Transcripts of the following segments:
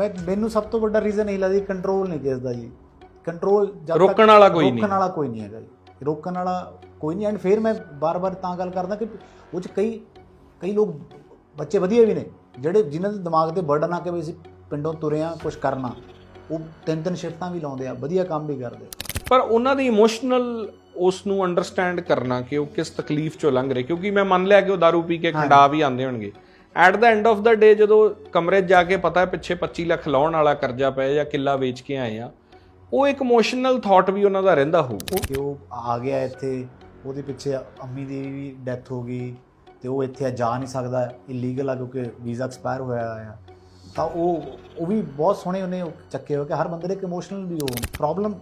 ਮੈਂ ਮੈਨੂੰ ਸਭ ਤੋਂ ਵੱਡਾ ਰੀਜ਼ਨ ਇਹ ਲੱਗਦਾ ਕੰਟਰੋਲ ਨਹੀਂ ਕਿਸ ਦਾ ਜੀ ਕੰਟਰੋਲ ਰੋਕਣ ਵਾਲਾ ਕੋਈ ਨਹੀਂ। ਰੋਕਣ ਵਾਲਾ ਕੋਈ ਨਹੀਂ ਹੈਗਾ ਜੀ। ਰੋਕਣ ਵਾਲਾ ਕੋਈ ਨਹੀਂ। ਐਂਡ ਫਿਰ ਮੈਂ ਬਾਰ-ਬਾਰ ਤਾਂ ਗੱਲ ਕਰਦਾ ਕਿ ਉਹ ਚ ਕਈ ਕਈ ਲੋਕ ਬੱਚੇ ਵਧੀਆ ਵੀ ਨੇ ਜਿਹੜੇ ਜਿਨ੍ਹਾਂ ਦੇ ਦਿਮਾਗ ਤੇ ਬਰਡਨ ਆ ਕੇ ਵੀ ਅਸੀਂ ਪਿੰਡੋਂ ਤੁਰੇ ਆ ਕੁਝ ਕਰਨਾ। ਉਹ ਤਿੰਨ ਤਿੰਨ ਸ਼ਿਫਟਾਂ ਵੀ ਲਾਉਂਦੇ ਆ ਵਧੀਆ ਕੰਮ ਵੀ ਕਰਦੇ। ਪਰ ਉਹਨਾਂ ਦੀ ਇਮੋਸ਼ਨਲ ਉਸ ਨੂੰ ਅੰਡਰਸਟੈਂਡ ਕਰਨਾ ਕਿ ਉਹ ਕਿਸ ਤਕਲੀਫ ਚੋਂ ਲੰਘ ਰਹੇ ਕਿਉਂਕਿ ਮੈਂ ਮੰਨ ਲਿਆ ਕਿ ਉਹ दारू ਪੀ ਕੇ ਖੰਡਾ ਵੀ ਆਉਂਦੇ ਹੋਣਗੇ। At the end of the day ਜਦੋਂ ਕਮਰੇ 'ਚ ਜਾ ਕੇ ਪਤਾ ਹੈ ਪਿੱਛੇ 25 ਲੱਖ ਲਾਉਣ ਵਾਲਾ ਕਰਜ਼ਾ ਪਿਆ ਜਾਂ ਕਿੱਲਾ ਵੇਚ ਕੇ ਆਏ ਆ, ਉਹ ਇੱਕ ਇਮੋਸ਼ਨਲ ਥਾਟ ਵੀ ਉਹਨਾਂ ਦਾ ਰਹਿੰਦਾ ਹੋਊ। ਕਿ ਉਹ ਆ ਗਿਆ ਇੱਥੇ, ਉਹਦੇ ਪਿੱਛੇ ਅੰਮੀ ਦੀ ਵੀ ਡੈਥ ਹੋ ਗਈ ਤੇ ਉਹ ਇੱਥੇ ਜਾ ਨਹੀਂ ਸਕਦਾ ਇਲੀਗਲ ਆ ਕਿਉਂਕਿ ਵੀਜ਼ਾ ਐਕਸਪਾਇਰ ਹੋਇਆ ਆ। ਤਾਂ ਉਹ ਉਹ ਵੀ ਬਹੁਤ ਸੋਹਣੇ ਉਹਨੇ ਚੱਕੇ ਹੋਏ ਕਿ ਹਰ ਬੰਦੇ ਦੇ ਇੱਕ ਇਮੋਸ਼ਨਲ ਵੀ ਹੋ ਪ੍ਰੋਬਲਮ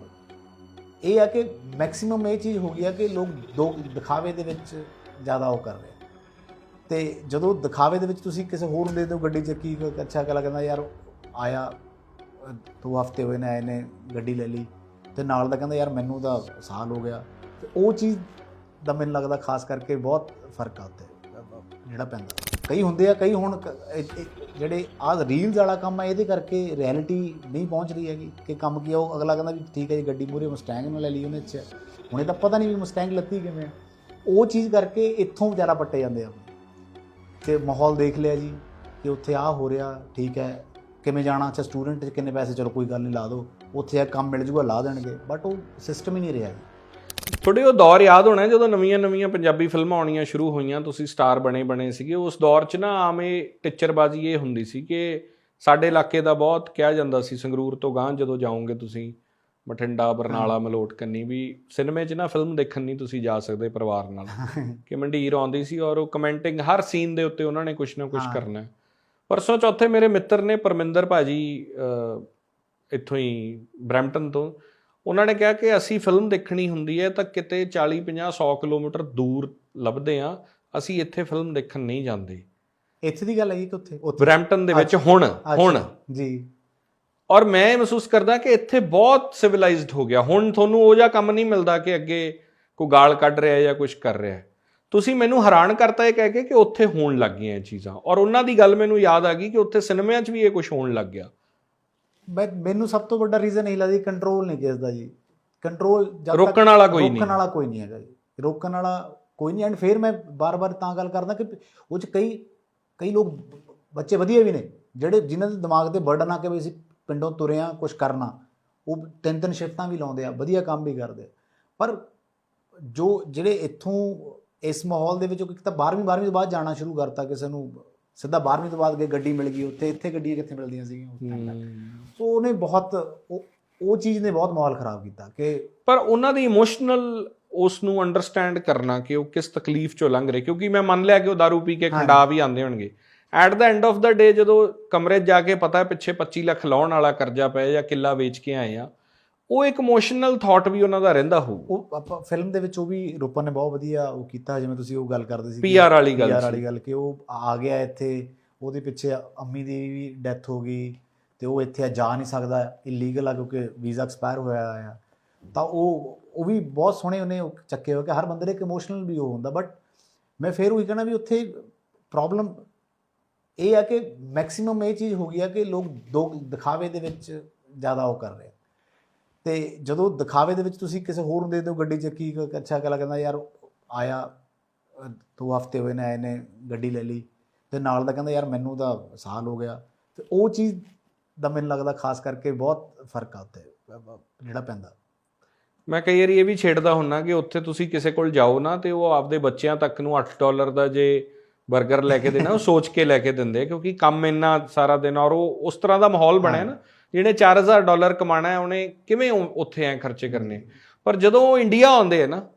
ਇਹ ਆ ਕਿ ਮੈਕਸਿਮਮ ਇਹ ਚੀਜ਼ ਹੋ ਗਈ ਆ ਕਿ ਲੋਕ ਦੋ ਦਿਖਾਵੇ ਦੇ ਵਿੱਚ ਜ਼ਿਆਦਾ ਉਹ ਕਰ ਰਹੇ ਤੇ ਜਦੋਂ ਦਿਖਾਵੇ ਦੇ ਵਿੱਚ ਤੁਸੀਂ ਕਿਸੇ ਹੋਰ ਨੂੰ ਦੇ ਦਿਓ ਗੱਡੀ 'ਚ ਕੀ ਅੱਛਾ ਅਗਲਾ ਕਹਿੰਦਾ, ਯਾਰ, ਆਇਆ, ਦੋ ਹਫ਼ਤੇ ਹੋਏ ਨੇ, ਆਏ ਨੇ, ਗੱਡੀ ਲੈ ਲਈ। ਤੇ ਨਾਲ ਦਾ ਕਹਿੰਦਾ, ਯਾਰ, ਮੈਨੂੰ ਤਾਂ ਸਾਲ ਹੋ ਗਿਆ। ਤੇ ਉਹ ਚੀਜ਼ ਦਾ ਮੈਨੂੰ ਲੱਗਦਾ ਖਾਸ ਕਰਕੇ ਬਹੁਤ ਫ਼ਰਕ ਆ ਉੱਤੇ ਜਿਹੜਾ ਪੈਂਦਾ। ਕਈ ਹੁੰਦੇ ਆ, ਕਈ ਹੁਣ ਕ- ਜਿਹੜੇ ਆਹ ਰੀਲਸ ਵਾਲਾ ਕੰਮ ਆ, ਇਹਦੇ ਕਰਕੇ ਰਿਐਲਿਟੀ ਨਹੀਂ ਪਹੁੰਚ ਰਹੀ ਹੈਗੀ ਕਿ ਕੰਮ ਕੀ ਆ। ਉਹ ਅਗਲਾ ਕਹਿੰਦਾ ਵੀ ਠੀਕ ਹੈ ਜੀ, ਗੱਡੀ ਮੂਰੇ ਮਸਟੈਂਗ ਨਾਲ ਲੈ ਲਈ ਉਹਨੇ ਚ ਹੁਣ ਇਹ ਤਾਂ ਪਤਾ ਨਹੀਂ ਵੀ ਮਸਟੈਂਗ ਲੱਤੀ ਕਿਵੇਂ ਆ। ਉਹ ਚੀਜ਼ ਕਰਕੇ ਇੱਥੋਂ ਵਿਚਾਰਾ ਪੱਟੇ ਜਾਂਦੇ ਆ। ਤੇ ਮਾਹੌਲ ਦੇਖ ਲਿਆ ਜੀ, ਕਿ ਉੱਥੇ ਆ ਹੋ ਰਿਹਾ, ਠੀਕ ਹੈ, ਕਿਵੇਂ ਜਾਣਾ, ਅੱਛਾ ਸਟੂਡੈਂਟ ਚ ਕਿੰਨੇ ਪੈਸੇ, ਚਲੋ ਕੋਈ ਗੱਲ ਨਹੀਂ, ਲਾ ਦਿਓ, ਉੱਥੇ ਆ ਕੰਮ ਮਿਲ ਜੂਗਾ, ਲਾ ਦੇਣਗੇ ਬਟ ਉਹ ਸਿਸਟਮ ਹੀ ਨਹੀਂ ਰਿਹਾ ਜੀ। ਤੁਹਾਡੇ ਉਹ ਦੌਰ ਯਾਦ ਹੋਣਾ ਜਦੋਂ ਨਵੀਆਂ-ਨਵੀਆਂ ਪੰਜਾਬੀ ਫਿਲਮਾਂ ਆਉਣੀਆਂ ਸ਼ੁਰੂ ਹੋਈਆਂ, ਤੁਸੀਂ ਸਟਾਰ ਬਣੇ ਬਣੇ ਸੀਗੇ, ਉਸ ਦੌਰ 'ਚ ਨਾ ਆਮ ਇਹ ਟਿੱਚਰਬਾਜ਼ੀ ਇਹ ਹੁੰਦੀ ਸੀ ਕਿ ਸਾਡੇ ਇਲਾਕੇ ਦਾ ਬਹੁਤ ਕਿਹਾ ਜਾਂਦਾ ਸੀ, ਸੰਗਰੂਰ ਤੋਂ ਗਾਂਹ ਜਦੋਂ ਜਾਓਗੇ ਤੁਸੀਂ ਬਠਿੰਡਾ ਬਰਨਾਲਾ ਮਲੋਟ ਕੰਨੀ ਵੀ ਸਿਨੇਮੇ 'ਚ ਨਾ ਫਿਲਮ ਦੇਖਣ ਨਹੀਂ ਤੁਸੀਂ ਜਾ ਸਕਦੇ ਪਰਿਵਾਰ ਨਾਲ। ਕਿ ਮੰਡੀਰ ਆਉਂਦੀ ਸੀ ਔਰ ਉਹ ਕਮੈਂਟਿੰਗ ਹਰ ਸੀਨ ਦੇ ਉੱਤੇ ਉਹਨਾਂ ਨੇ ਕੁਝ ਨਾ ਕੁਝ। ਕਰਨਾ। ਪਰਸੋਂ ਚੌਥੇ ਮੇਰੇ ਮਿੱਤਰ ਨੇ ਪਰਮਿੰਦਰ ਭਾਜੀ ਇੱਥੋਂ ਹੀ ਬ੍ਰੈਂਪਟਨ ਤੋਂ ਉਹਨਾਂ ਨੇ ਕਿਹਾ ਕਿ ਅਸੀਂ ਫਿਲਮ ਦੇਖਣੀ ਹੁੰਦੀ ਹੈ ਤਾਂ ਕਿਤੇ 40 50 100 ਕਿਲੋਮੀਟਰ ਦੂਰ ਲੱਭਦੇ ਆ ਅਸੀਂ ਇੱਥੇ ਫਿਲਮ ਦੇਖਣ ਨਹੀਂ ਜਾਂਦੇ। ਇੱਥੇ ਦੀ ਗੱਲ ਹੈ ਕਿ ਉੱਥੇ? ਬ੍ਰੈਂਪਟਨ ਦੇ ਵਿੱਚ ਹੁਣ ਹੁਣ। ਜੀ। ਔਰ ਮੈਂ ਇਹ ਮਹਿਸੂਸ ਕਰਦਾ ਕਿ ਇੱਥੇ ਬਹੁਤ ਸਿਵਲਾਈਜ਼ਡ ਹੋ ਗਿਆ। ਹੁਣ ਤੁਹਾਨੂੰ ਉਹ ਜਿਹਾ ਕੰਮ ਨਹੀਂ ਮਿਲਦਾ ਕਿ ਅੱਗੇ ਕੋਈ ਗਾਲ ਕੱਢ ਰਿਹਾ ਜਾਂ ਕੁਝ ਕਰ ਰਿਹਾ। ਤੁਸੀਂ ਮੈਨੂੰ ਹੈਰਾਨ ਕਰਤਾ ਇਹ ਕਹਿ ਕੇ ਕਿ ਉੱਥੇ ਹੋਣ ਲੱਗ ਗਈਆਂ ਇਹ ਚੀਜ਼ਾਂ। ਔਰ ਉਹਨਾਂ ਦੀ ਗੱਲ ਮੈਨੂੰ ਯਾਦ ਆ ਗਈ ਕਿ ਉੱਥੇ ਸਿਨੇਮਿਆਂ 'ਚ ਵੀ ਇਹ ਕੁਝ ਹੋਣ ਲੱਗ ਗਿਆ। ਮੈਨੂੰ ਸਭ ਤੋਂ ਵੱਡਾ ਰੀਜ਼ਨ ਇਹ ਲੱਗਦਾ ਕੰਟਰੋਲ ਨਹੀਂ ਕਿਸ ਦਾ ਜੀ। ਕੰਟਰੋਲ ਰੋਕਣ ਵਾਲਾ ਕੋਈ ਨਹੀਂ। ਰੋਕਣ ਵਾਲਾ ਕੋਈ ਨਹੀਂ ਹੈਗਾ ਜੀ। ਰੋਕਣ ਵਾਲਾ ਕੋਈ ਨਹੀਂ। ਐਂਡ ਫਿਰ ਮੈਂ ਬਾਰ-ਬਾਰ ਤਾਂ ਗੱਲ ਕਰਦਾ ਕਿ ਉਹ ਚ ਕਈ ਕਈ ਲੋਕ ਬੱਚੇ ਵਧੀਆ ਵੀ ਨੇ ਜਿਹੜੇ ਜਿਨ੍ਹਾਂ ਦੇ ਦਿਮਾਗ ਤੇ ਬਰਡਨ ਆ ਕੇ ਵੀ ਅਸੀਂ ਪਿੰਡੋਂ ਤੁਰੇ ਆ ਕੁਝ ਕਰਨਾ। ਉਹ ਤਿੰਨ ਤਿੰਨ ਸ਼ਿਫਟਾਂ ਵੀ ਲਾਉਂਦੇ ਆ ਵਧੀਆ ਕੰਮ ਵੀ ਕਰਦੇ ਆ। ਪਰ ਜੋ ਜਿਹੜੇ ਇੱਥੋਂ ਇਸ ਮਾਹੌਲ ਦੇ ਵਿੱਚ ਇੱਕ ਤਾਂ 12ਵੀਂ 12ਵੀਂ ਤੋਂ ਬਾਅਦ ਜਾਣਾ ਸ਼ੁਰੂ ਕਰਤਾ ਕਿਸੇ ਨੂੰ ਸਿੱਧਾ 12ਵੀਂ ਤੋਂ ਬਾਅਦ ਗਏ ਗੱਡੀ ਮਿਲ ਗਈ ਉੱਥੇ ਇੱਥੇ ਗੱਡੀਆਂ ਕਿੱਥੇ ਮਿਲਦੀਆਂ ਸੀਗੀਆਂ ਸੋ ਉਹਨੇ ਬਹੁਤ ਉਹ ਉਹ ਚੀਜ਼ ਨੇ ਬਹੁਤ ਮਾਹੌਲ ਖਰਾਬ ਕੀਤਾ ਕਿ ਪਰ ਉਹਨਾਂ ਦੀ ਇਮੋਸ਼ਨਲ ਉਸ ਨੂੰ ਅੰਡਰਸਟੈਂਡ ਕਰਨਾ ਕਿ ਉਹ ਕਿਸ ਤਕਲੀਫ ਚੋਂ ਲੰਘ ਰਹੇ ਕਿਉਂਕਿ ਮੈਂ ਮੰਨ ਲਿਆ ਕਿ ਉਹ दारू ਪੀ ਕੇ ਖੰਡਾ ਵੀ ਆਉਂਦੇ ਹੋਣਗੇ। At the end of the day ਜਦੋਂ ਕਮਰੇ 'ਚ ਜਾ ਕੇ ਪਤਾ ਹੈ ਪਿੱਛੇ 25 ਲੱਖ ਲਾਉਣ ਵਾਲਾ ਕਰਜ਼ਾ ਪਿਆ ਜਾਂ ਕਿੱਲਾ ਵੇਚ ਕੇ ਆਏ ਆ ਉਹ ਇੱਕ ਇਮੋਸ਼ਨਲ ਥਾਟ ਵੀ ਉਹਨਾਂ ਦਾ ਰਹਿੰਦਾ ਹੋਊ ਉਹ ਆਪਾਂ ਫਿਲਮ ਦੇ ਵਿੱਚ ਉਹ ਵੀ ਰੂਪਨ ਨੇ ਬਹੁਤ ਵਧੀਆ ਉਹ ਕੀਤਾ ਜਿਵੇਂ ਤੁਸੀਂ ਉਹ ਗੱਲ ਕਰਦੇ ਸੀ PR ਵਾਲੀ ਗੱਲ ਸੀ। ਵਾਲੀ ਗੱਲ ਕਿ ਉਹ ਆ ਗਿਆ ਇੱਥੇ ਉਹਦੇ ਪਿੱਛੇ ਅੰਮੀ ਦੀ ਵੀ ਡੈਥ ਹੋ ਗਈ ਤੇ ਉਹ ਇੱਥੇ ਜਾ ਨਹੀਂ ਸਕਦਾ ਇਲੀਗਲ ਆ ਕਿਉਂਕਿ ਵੀਜ਼ਾ ਐਕਸਪਾਇਰ ਹੋਇਆ ਆ ਤਾਂ ਉਹ ਉਹ ਵੀ ਬਹੁਤ ਸੋਹਣੇ ਉਹਨੇ ਉਹ ਚੱਕੇ ਹੋ ਕਿ ਹਰ ਬੰਦੇ ਦੇ ਇੱਕ ਇਮੋਸ਼ਨਲ ਵੀ ਉਹ ਹੁੰਦਾ ਬਟ ਮੈਂ ਫੇਰ ਉਹੀ ਕਹਿਣਾ ਵੀ ਉੱਥੇ ਪ੍ਰੋਬਲਮ ਇਹ ਆ ਕਿ ਮੈਕਸਿਮਮ ਇਹ ਚੀਜ਼ ਹੋ ਗਈ ਆ ਕਿ ਲੋਕ ਦੋ ਦਿਖਾਵੇ ਦੇ ਵਿੱਚ ਜ਼ਿਆਦਾ ਉਹ ਕਰ ਰਹੇ ਆ। ਤੇ ਜਦੋਂ ਦਿਖਾਵੇ ਦੇ ਵਿੱਚ ਤੁਸੀਂ ਕਿਸੇ ਹੋਰ ਨੂੰ ਦੇ ਦਿਓ ਗੱਡੀ 'ਚ ਕੀ ਅੱਛਾ ਅਗਲਾ ਕਹਿੰਦਾ ਯਾਰ ਆਇਆ, ਦੋ ਹਫ਼ਤੇ ਹੋਏ ਨੇ, ਆਏ ਨੇ, ਗੱਡੀ ਲੈ ਲਈ। ਤੇ ਨਾਲ ਦਾ ਕਹਿੰਦਾ ਯਾਰ ਮੈਨੂੰ ਤਾਂ ਸਾਲ ਹੋ ਗਿਆ। ਤੇ ਉਹ ਚੀਜ਼ ਦਾ ਮੈਨੂੰ ਲੱਗਦਾ ਖਾਸ ਕਰਕੇ ਬਹੁਤ ਫ਼ਰਕ ਆ ਉੱਤੇ ਜਿਹੜਾ ਪੈਂਦਾ। ਮੈਂ ਕਈ ਵਾਰੀ ਇਹ ਵੀ ਛੇੜਦਾ ਹੁੰਨਾ ਕਿ ਉੱਥੇ ਤੁਸੀਂ ਕਿਸੇ ਕੋਲ ਜਾਓ ਨਾ ਤੇ ਉਹ ਆਪਦੇ ਬੱਚਿਆਂ ਤੱਕ ਨੂੰ 8 ਡਾਲਰ ਦਾ ਜੇ 버ਗਰ ਲੈ ਕੇ ਦੇਣਾ ਉਹ ਸੋਚ ਕੇ ਲੈ ਕੇ ਦਿੰਦੇ ਕਿਉਂਕਿ ਕੰਮ ਇੰਨਾ ਸਾਰਾ ਦਿਨ ਔਰ ਉਹ ਉਸ ਤਰ੍ਹਾਂ ਦਾ ਮਾਹੌਲ ਬਣਿਆ ਨਾ ਜਿਹਨੇ 4000 ਡਾਲਰ ਕਮਾਣਾ ਹੈ ਉਹਨੇ ਕਿਵੇਂ ਉੱਥੇ ਐ ਖਰਚੇ ਕਰਨੇ? ਪਰ ਜਦੋਂ ਉਹ ਇੰਡੀਆ ਆਉਂਦੇ ਆ ਨਾ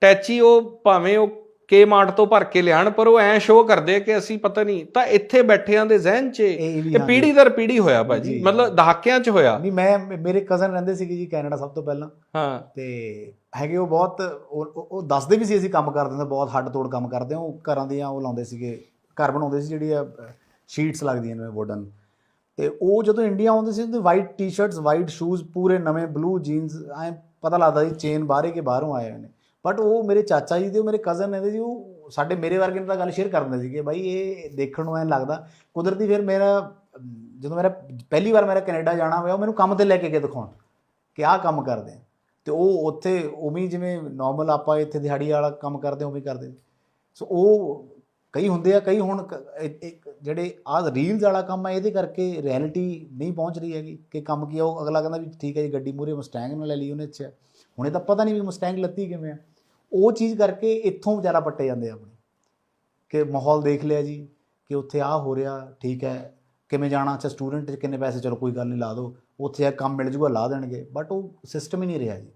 ਟੈਚੀ ਉਹ ਭਾਵੇਂ ਉਹ ਕੇ ਮਾਰਟ ਤੋਂ ਭਰ ਕੇ ਲਿਆਣ ਪਰ ਉਹ ਐ ਸ਼ੋਅ ਕਰਦੇ ਕਿ ਅਸੀਂ ਪਤਾ ਨਹੀਂ ਤਾਂ ਇੱਥੇ ਬੈਠਿਆਂ ਦੇ ਜ਼ਿਹਨ 'ਚ ਇਹ ਪੀੜੀ ਦਰ ਪੀੜੀ ਹੋਇਆ ਭਾਜੀ। ਮਤਲਬ ਦਹਾਕਿਆਂ 'ਚ ਹੋਇਆ। ਨਹੀਂ ਮੈਂ ਮੇਰੇ ਕਜ਼ਨ ਰਹਿੰਦੇ ਸੀਗੇ ਜੀ ਕੈਨੇਡਾ ਸਭ ਤੋਂ ਪਹਿਲਾਂ। ਹਾਂ। ਤੇ ਹੈਗੇ ਉਹ ਬਹੁਤ ਉਹ ਦੱਸਦੇ ਵੀ ਸੀ ਅਸੀਂ ਕੰਮ ਕਰਦੇ ਹਾਂ ਬਹੁਤ ਹੱਡ ਤੋੜ ਕੰਮ ਕਰਦੇ ਹਾਂ ਉਹ ਘਰਾਂ ਦੀਆਂ ਉਹ ਲਾਉਂਦੇ ਸੀਗੇ ਘਰ ਬਣਾਉਂਦੇ ਸੀ ਜਿਹੜੀ ਆ ਸ਼ੀਟਸ ਲੱਗਦੀਆਂ ਨੇ ਵੁਡਨ ਤੇ ਉਹ ਜਦੋਂ ਇੰਡੀਆ ਆਉਂਦੇ ਸੀ ਤੇ ਵਾਈਟ ਟੀ-ਸ਼ਰਟਸ ਵਾਈਟ ਸ਼ੂਜ਼ ਪੂਰੇ ਨਵੇਂ ਬਲੂ ਜੀਨਸ ਐ ਪਤਾ ਲੱਗਦਾ ਸੀ ਚੇਨ ਬਾਹਰੇ ਕੇ ਬਾਹਰੋਂ ਆਏ ਹੋਏ ਨੇ। ਬਟ ਉਹ ਮੇਰੇ ਚਾਚਾ ਜੀ ਦੇ ਉਹ ਮੇਰੇ ਕਜ਼ਨ ਨੇ ਜੀ ਉਹ ਸਾਡੇ ਮੇਰੇ ਵਰਗੇ ਨਾਲ ਤਾਂ ਗੱਲ ਸ਼ੇਅਰ ਕਰਦੇ ਸੀਗੇ ਬਾਈ ਇਹ ਦੇਖਣ ਨੂੰ ਐ ਲੱਗਦਾ। ਕੁਦਰਤੀ ਫਿਰ ਮੇਰਾ ਜਦੋਂ ਮੇਰਾ ਪਹਿਲੀ ਵਾਰ ਮੇਰਾ ਕੈਨੇਡਾ ਜਾਣਾ ਹੋਇਆ ਉਹ ਮੈਨੂੰ ਕੰਮ ਤੇ ਲੈ ਕੇ ਗਏ ਦਿਖਾਉਣ ਕਿ ਆਹ ਕੰਮ ਕਰਦੇ ਆ। ਤੇ ਉਹ ਉੱਥੇ ਉਵੇਂ ਜਿਵੇਂ ਨਾਰਮਲ ਆਪਾਂ ਇੱਥੇ ਦਿਹਾੜੀ ਵਾਲਾ ਕੰਮ ਕਰਦੇ ਹਾਂ, ਉਵੇਂ ਕਰਦੇ ਸੋ ਉਹ ਕਈ ਹੁੰਦੇ ਆ ਕਈ ਹੁਣ ਕ- ਜਿਹੜੇ ਆਹ ਰੀਲਸ ਵਾਲਾ ਕੰਮ ਆ ਇਹਦੇ ਕਰਕੇ ਰਿਐਲਿਟੀ ਨਹੀਂ ਪਹੁੰਚ ਰਹੀ ਹੈਗੀ ਕਿ ਕੰਮ ਕੀ ਆ। ਉਹ ਅਗਲਾ ਕਹਿੰਦਾ ਵੀ ਠੀਕ ਹੈ ਜੀ ਗੱਡੀ ਮੂਰੇ ਮਸਟੈਂਗ ਨਾਲ ਲੈ ਲਈ ਉਹਨੇ ਅੱਛਾ। ਹੁਣੇ ਤਾਂ ਪਤਾ ਨਹੀਂ ਵੀ ਮਸਟੈਂਗ ਲੱਤੀ ਕਿਵੇਂ ਆ। ਉਹ ਚੀਜ਼ ਕਰਕੇ ਇੱਥੋਂ ਵਿਚਾਰਾ ਪੱਟੇ ਜਾਂਦੇ ਆ ਆਪਣੇ। ਕਿ ਮਾਹੌਲ ਦੇਖ ਲਿਆ ਜੀ, ਕਿ ਉੱਥੇ ਆਹ ਹੋ ਰਿਹਾ, ਠੀਕ ਹੈ, ਕਿਵੇਂ ਜਾਣਾ ਅੱਛਾ ਸਟੂਡੈਂਟ ਕਿੰਨੇ ਪੈਸੇ, ਚਲੋ ਕੋਈ ਗੱਲ ਨਹੀਂ, ਲਾ ਦਿਓ। ਉੱਥੇ ਆ, ਕੰਮ ਮਿਲ ਜੂਗਾ, ਲਾ ਦੇਣਗੇ। ਬਟ ਉਹ ਸਿਸਟਮ ਹੀ ਨਹੀਂ ਰਿਹਾ ਜੀ।